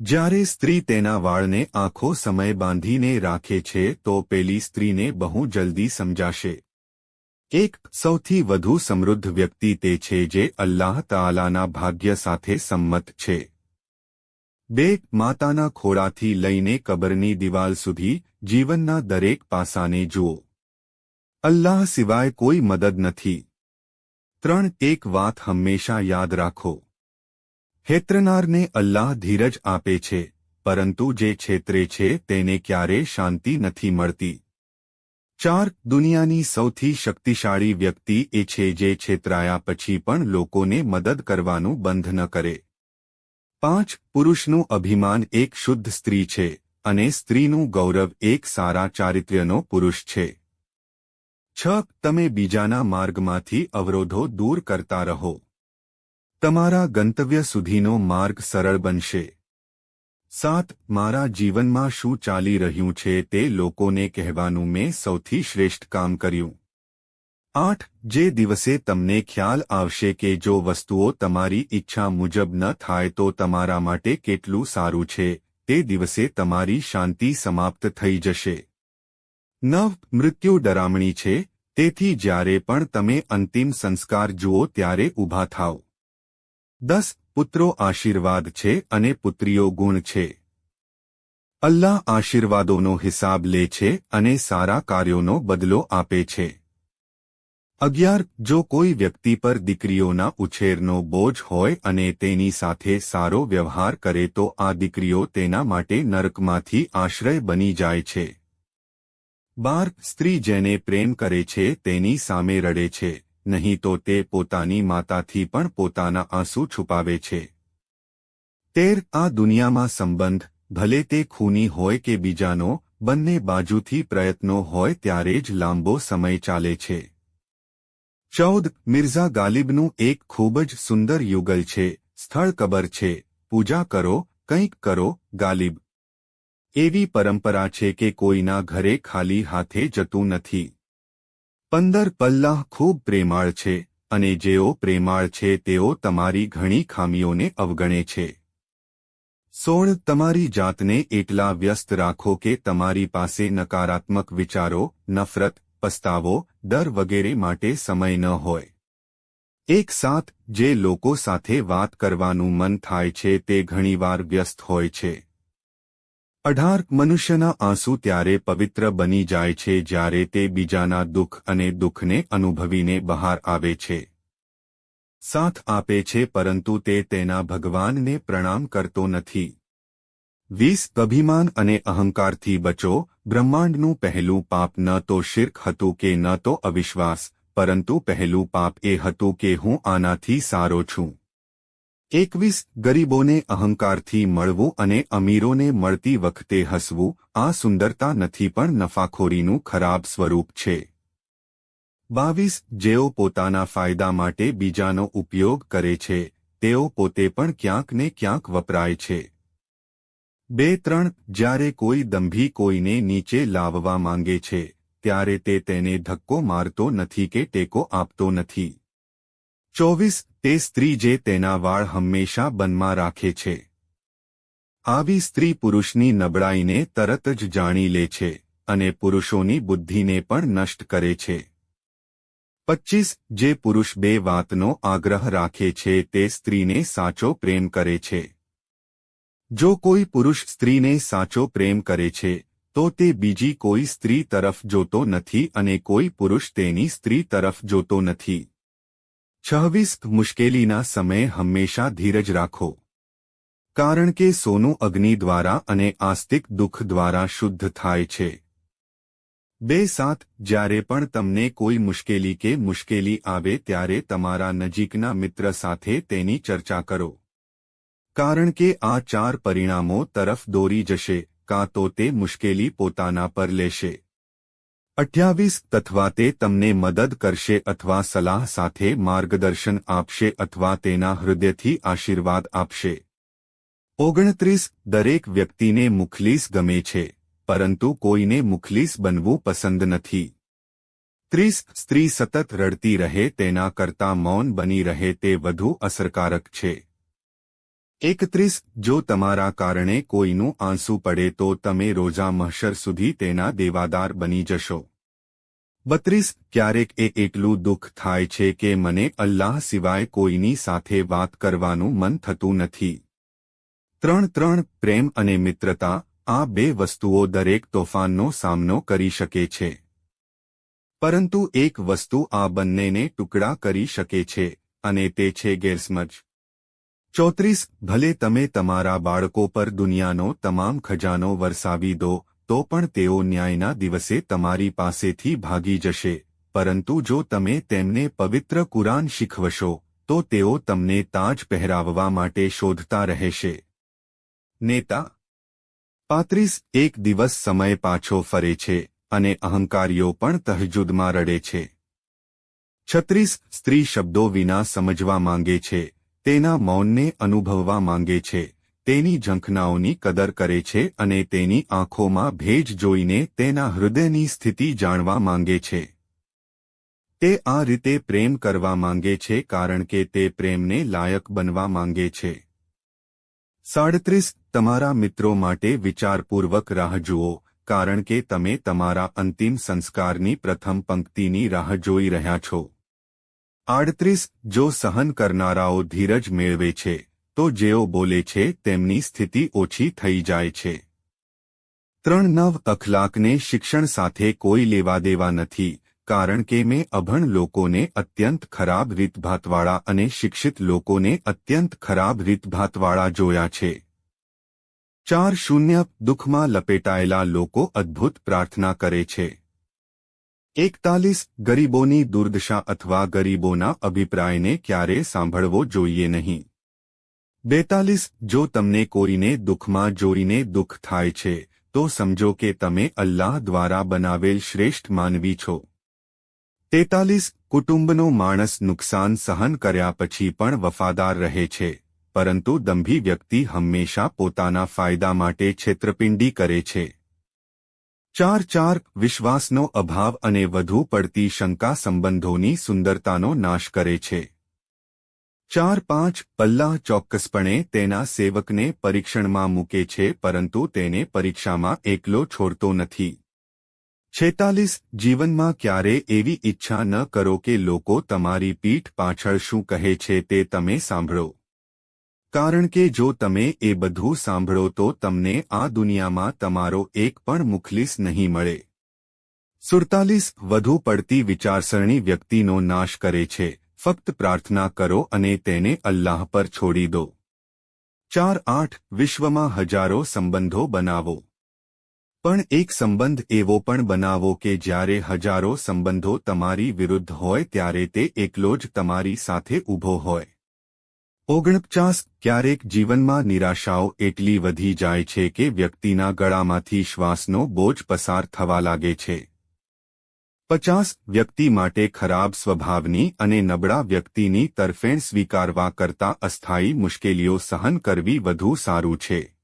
જ્યારે સ્ત્રી તેના વાળને આખો સમય બાંધીને રાખે છે, તો પેલી સ્ત્રીને બહુ જલ્દી સમજાશે. એક સૌથી વધુ સમૃદ્ધ વ્યક્તિ તે છે જે અલ્લાહ તાલાના ભાગ્ય સાથે સંમત છે. બે, માતાના ખોળાથી લઈને કબરની દિવાલ સુધી જીવનના દરેક પાસાને જુઓ. અલ્લાહ સિવાય કોઈ મદદ નથી. ત્રણ, એક વાત હંમેશા યાદ રાખો. હેત્રનારને અલ્લાહ ધીરજ આપે છે, પરંતુ જે છેતરે છે તેને ક્યારે શાંતિ નથી મળતી. ચાર, દુનિયાની સૌથી શક્તિશાળી વ્યક્તિ એ છે જે છેતરાયા પછી પણ લોકોને મદદ કરવાનું બંધ ન કરે. પાંચ, પુરુષનું અભિમાન એક શુદ્ધ સ્ત્રી છે, અને સ્ત્રીનું ગૌરવ એક સારા ચારિત્ર્યનો પુરુષ છે. છ, તમે બીજાના માર્ગમાંથી અવરોધો દૂર કરતા રહો. તમારા ગંતવ્ય સુધીનો માર્ગ સરળ બનશે. સાત, મારા જીવનમાં શું ચાલી રહ્યું છે તે લોકોને કહેવાનું મેં સૌથી શ્રેષ્ઠ કામ કર્યું. આઠ, જે દિવસે તમને ખ્યાલ આવશે કે જો વસ્તુઓ તમારી ઈચ્છા મુજબ ન થાય તો તમારા માટે કેટલું સારું છે, તે દિવસે તમારી શાંતિ સમાપ્ત થઈ જશે. નવ, મૃત્યુ ડરામણી છે, તેથી જ્યારે પણ તમે અંતિમ સંસ્કાર જુઓ ત્યારે ઊભા થાઓ. દસ પુત્રો આશીર્વાદ છે અને પુત્રીઓ ગુણ છે. અલ્લાહ આશીર્વાદોનો હિસાબ લે છે અને સારા કાર્યોનો બદલો આપે છે. અગિયાર, જો કોઈ વ્યક્તિ પર દીકરીઓના ઉછેરનો બોજ હોય અને તેની સાથે સારો વ્યવહાર કરે તો આ દીકરીઓ તેના માટે નરકમાંથી આશ્રય બની જાય છે. બાર, સ્ત્રી જેને પ્રેમ કરે છે તેની સામે રડે છે. નહીં તો તે પોતાની માતાથી પણ પોતાના આંસુ છુપાવે છે. તેર, આ દુનિયામાં સંબંધ, ભલે તે ખૂની હોય કે બીજાનો, બંને બાજુથી પ્રયત્નો હોય ત્યારે જ લાંબો સમય ચાલે છે. ચૌદ, મિર્ઝા ગાલિબનું એક ખૂબ જ સુંદર યુગલ છે, સ્થળ કબર છે, પૂજા કરો, કંઈક કરો, ગાલિબ. એવી પરંપરા છે કે કોઈના ઘરે ખાલી હાથે જતું નથી. પંદર પલ્લાહ ખૂબ પ્રેમાળ છે, અને જેઓ પ્રેમાળ છે તેઓ તમારી ઘણી ખામીઓને અવગણે છે. સોળ, તમારી જાતને એટલા વ્યસ્ત રાખો કે તમારી પાસે નકારાત્મક વિચારો, નફરત, પસ્તાવો, ડર વગેરે માટે સમય ન હોય. એક સાથ જે લોકો સાથે વાત કરવાનું મન થાય છે તે ઘણીવાર વ્યસ્ત હોય છે. અઢાર મનુષ્યના આંસુ ત્યારે પવિત્ર બની જાય છે જ્યારે તે બીજાના દુઃખ અને દુઃખને અનુભવીને બહાર આવે છે. સાથ આપે છે પરંતુ તે તેના ભગવાનને પ્રણામ કરતો નથી. વીસ અભિમાન અને અહંકારથી બચો, બ્રહ્માંડનું પહેલું પાપ ન તો શિર્ક હતું કે ન તો અવિશ્વાસ, પરંતુ પહેલું પાપ એ હતું કે હું આનાથી સારો છું. એકવીસ ગરીબોને અહંકારથી મળવું અને અમીરોને મળતી વખતે હસવું, આ સુંદરતા નથી પણ નફાખોરીનું ખરાબ સ્વરૂપ છે. બાવીસ જેઓ પોતાના ફાયદા માટે બીજાનો ઉપયોગ કરે છે, તેઓ પોતે પણ ક્યાંક ને ક્યાંક વપરાય છે. બે ત્રણ, જ્યારે કોઈ દંભી કોઈને નીચે લાવવા માંગે છે, ત્યારે તે તેને ધક્કો મારતો નથી કે ટેકો આપતો નથી. ચોવીસ તે સ્ત્રી જે તેના વાળ હંમેશા બનમાં રાખે છે. આવી સ્ત્રી પુરુષની નબળાઈને તરત જ જાણી લે છે અને પુરુષોની બુદ્ધિને પણ નષ્ટ કરે છે. પચ્ચીસ જે પુરુષ બે વાતનો આગ્રહ રાખે છે તે સ્ત્રીને સાચો પ્રેમ કરે છે. જો કોઈ પુરુષ સ્ત્રીને સાચો પ્રેમ કરે છે, તો તે બીજી કોઈ સ્ત્રી તરફ જોતો નથી અને કોઈ પુરુષ તેની સ્ત્રી તરફ જોતો નથી. છવ્વીસ મુશ્કેલીના સમયે હંમેશા ધીરજ રાખો. કારણ કે સોનું અગ્નિ દ્વારા અને આસ્તિક દુઃખ દ્વારા શુદ્ધ થાય છે. બે સાત, જ્યારે પણ તમને કોઈ મુશ્કેલી કે મુશ્કેલી આવે ત્યારે તમારા નજીકના મિત્ર સાથે તેની ચર્ચા કરો. કારણ કે આ ચાર પરિણામો તરફ દોરી જશે, કાં તો તે મુશ્કેલી પોતાના પર લેશે. અઠ્યાવીસ તથવા તે તમને મદદ કરશે અથવા સલાહ સાથે માર્ગદર્શન આપશે અથવા તેના હૃદયથી આશીર્વાદ આપશે. ઓગણત્રીસ દરેક વ્યક્તિને મુખલીસ ગમે છે, પરંતુ કોઈને મુખલીસ બનવું પસંદ નથી. ત્રીસ સ્ત્રી સતત રડતી રહે તેના કરતાં મૌન બની રહે તે વધુ અસરકારક છે. એકત્રીસ, જો તમારા કારણે કોઈનું આંસુ પડે તો તમે રોજા મહશર સુધી તેના દેવાદાર બની જશો. બત્રીસ, ક્યારેક એ એટલું દુઃખ થાય છે કે મને અલ્લાહ સિવાય કોઈની સાથે વાત કરવાનું મન થતું નથી. ત્રણ ત્રણ, પ્રેમ અને મિત્રતા, આ બે વસ્તુઓ દરેક તોફાનનો સામનો કરી શકે છે. પરંતુ એક વસ્તુ આ બંનેને ટુકડા કરી શકે છે, અને તે છે ગેરસમજ. ચોત્રીસ, ભલે તમે તમારા બાળકો પર દુનિયાનો તમામ ખજાનો વરસાવી દો, તો પણ તેઓ ન્યાયના દિવસે તમારી પાસેથી ભાગી જશે. પરંતુ જો તમે તેમને પવિત્ર કુરાન શીખવશો, તો તેઓ તમને તાજ પહેરાવવા માટે શોધતા રહેશે. નેતા. પાંત્રીસ, એક દિવસ સમય પાછો ફરે છે, અને અહંકારીઓ પણ તહજુદમાં રડે છે. છત્રીસ, સ્ત્રી શબ્દો વિના સમજવા માંગે છે તેના મૌનને અનુભવવા માંગે છે, તેની ઝંખનાઓની કદર કરે છે અને તેની આંખોમાં ભેજ જોઈને તેના હૃદયની સ્થિતિ જાણવા માંગે છે. તે આ રીતે પ્રેમ કરવા માંગે છે કારણ કે તે પ્રેમને લાયક બનવા માંગે છે. સાડત્રીસ, તમારા મિત્રો માટે વિચારપૂર્વક રાહ જુઓ, કારણ કે તમે તમારા અંતિમ સંસ્કારની પ્રથમ પંક્તિની રાહ જોઈ રહ્યા છો. આડત્રીસ, જો સહન કરનારાઓ ધીરજ મેળવે છે, તો જેઓ બોલે છે તેમની સ્થિતિ ઓછી થઈ જાય છે. ત્રણ, નવ અખલાકને શિક્ષણ સાથે કોઈ લેવા દેવા નથી, કારણ કે મેં અભણ લોકોને અત્યંત ખરાબ રીતભાતવાળા અને શિક્ષિત લોકોને અત્યંત ખરાબ રીતભાતવાળા જોયા છે. ચાર, શૂન્ય, દુઃખમાં લપેટાયેલા લોકો અદ્ભુત પ્રાર્થના કરે છે. એકતાલીસ ગરીબોની દુર્દશા અથવા ગરીબોના અભિપ્રાયને ક્યારે સાંભળવો જોઈએ નહીં? બેતાલીસ, જો તમને કોરીને દુઃખમાં જોઈને દુઃખ થાય છે, તો સમજો કે તમે અલ્લાહ દ્વારા બનાવેલ શ્રેષ્ઠ માનવી છો. તેતાલીસ, કુટુંબનો માણસ નુકસાન સહન કર્યા પછી પણ વફાદાર રહે છે, પરંતુ દંભી વ્યક્તિ હંમેશા પોતાના ફાયદા માટે છેતરપિંડી કરે છે. ચાર ચાર વિશ્વાસનો અભાવ અને વધુ પડતી શંકા સંબંધોની સુંદરતાનો નાશ કરે છે. ચાર પાંચ પલ્લાહ ચોક્કસપણે તેના સેવકને પરીક્ષણમાં મૂકે છે પરંતુ તેને પરીક્ષામાં એકલો છોડતો નથી. છેતાલીસ જીવનમાં ક્યારે એવી ઈચ્છા ન કરો કે લોકો તમારી પીઠ પાછળ શું કહે છે તે તમે સાંભળો. કારણ કે જો તમે એ બધું સાંભળો તો તમને આ દુનિયામાં તમારો એક પણ મુખલીસ નહીં મળે. સુડતાલીસ, વધુ પડતી વિચારસરણી વ્યક્તિનો નાશ કરે છે. ફક્ત પ્રાર્થના કરો અને તેને અલ્લાહ પર છોડી દો. ચાર આઠ, વિશ્વમાં હજારો સંબંધો બનાવો. પણ એક સંબંધ એવો પણ બનાવો કે જ્યારે હજારો સંબંધો તમારી વિરુદ્ધ હોય ત્યારે તે એકલો જ તમારી સાથે ઊભો હોય. ઓગણપચાસ ક્યારેક જીવનમાં નિરાશાઓ એટલી વધી જાય છે કે વ્યક્તિના ગળામાંથી શ્વાસનો બોજ પસાર થવા લાગે છે. પચાસ વ્યક્તિ માટે ખરાબ સ્વભાવની અને નબળા વ્યક્તિની તરફેણ સ્વીકારવા કરતા અસ્થાયી મુશ્કેલીઓ સહન કરવી વધુ સારું છે.